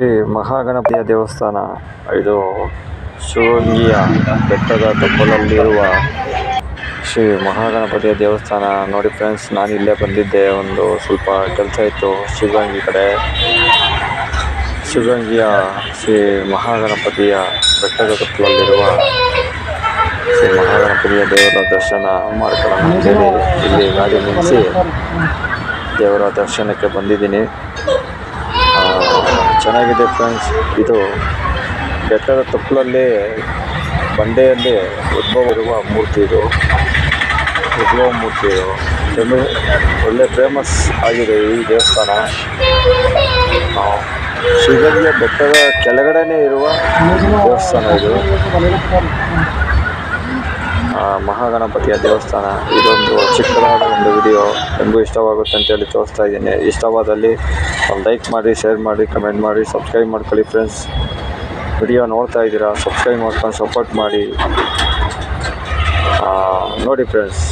ಶ್ರೀ ಮಹಾಗಣಪತಿಯ ದೇವಸ್ಥಾನ. ಇದು ಶಿವಂಗಿಯ ಬೆಟ್ಟದ ತಪ್ಪಲಲ್ಲಿರುವ ಶ್ರೀ ಮಹಾಗಣಪತಿಯ ದೇವಸ್ಥಾನ. ನೋಡಿ ಫ್ರೆಂಡ್ಸ್ ನಾನು ಇಲ್ಲೇ ಬಂದಿದ್ದೆ. ಒಂದು ಸ್ವಲ್ಪ ಕೆಲಸ ಇತ್ತು ಶಿವಗಂಗಿ ಕಡೆ. ಶಿವಗಂಗಿಯ ಶ್ರೀ ಮಹಾಗಣಪತಿಯ ಬೆಟ್ಟದ ತಪ್ಪಲಲ್ಲಿರುವ ಶ್ರೀ ಮಹಾಗಣಪತಿಯ ದೇವರ ದರ್ಶನ ಮಾಡ್ಕೊಳ್ಳೋಣ ಇಲ್ಲಿ ಗಾಡಿ ನಿಲ್ಲಿಸಿ ದೇವರ ದರ್ಶನಕ್ಕೆ ಬಂದಿದ್ದೀನಿ. ಚೆನ್ನಾಗಿದೆ ಫ್ರೆಂಡ್ಸ್. ಇದು ಬೆಟ್ಟದ ತಪ್ಪಲಲ್ಲಿ, ಬಂಡೆಯಲ್ಲಿ ಉದ್ಭವ ಇರುವ ಮೂರ್ತಿ ಇದು. ಉದ್ಭವ ಮೂರ್ತಿ ಇದು. ಒಳ್ಳೆ ಫೇಮಸ್ ಆಗಿದೆ ಈ ದೇವಸ್ಥಾನ. ಶಿವಗಂಗೆ ಬೆಟ್ಟದ ಕೆಳಗಡೆನೇ ಇರುವ ದೇವಸ್ಥಾನ ಇದು. ಮಹಾಗಣಪತಿಯ ದೇವಸ್ಥಾನ. ಇದೊಂದು ಚಿಕ್ಕದಾದ ಒಂದು ವಿಡಿಯೋ ನಿಮಗೂ ಇಷ್ಟವಾಗುತ್ತೆ ಅಂತೇಳಿ ತೋರಿಸ್ತಾ ಇದ್ದೀನಿ. ಇಷ್ಟವಾದಲ್ಲಿ ಲೈಕ್ ಮಾಡಿ ಶೇರ್ ಮಾಡಿ ಕಮೆಂಟ್ ಮಾಡಿ ಸಬ್ಸ್ಕ್ರೈಬ್ ಮಾಡ್ಕೊಳ್ಳಿ ಫ್ರೆಂಡ್ಸ್ ವಿಡಿಯೋ ನೋಡ್ತಾ ಇದ್ದೀರಾ ಸಬ್ಸ್ಕ್ರೈಬ್ ಮಾಡ್ಕೊಂಡು ಸಪೋರ್ಟ್ ಮಾಡಿ. ನೋಡಿ ಫ್ರೆಂಡ್ಸ್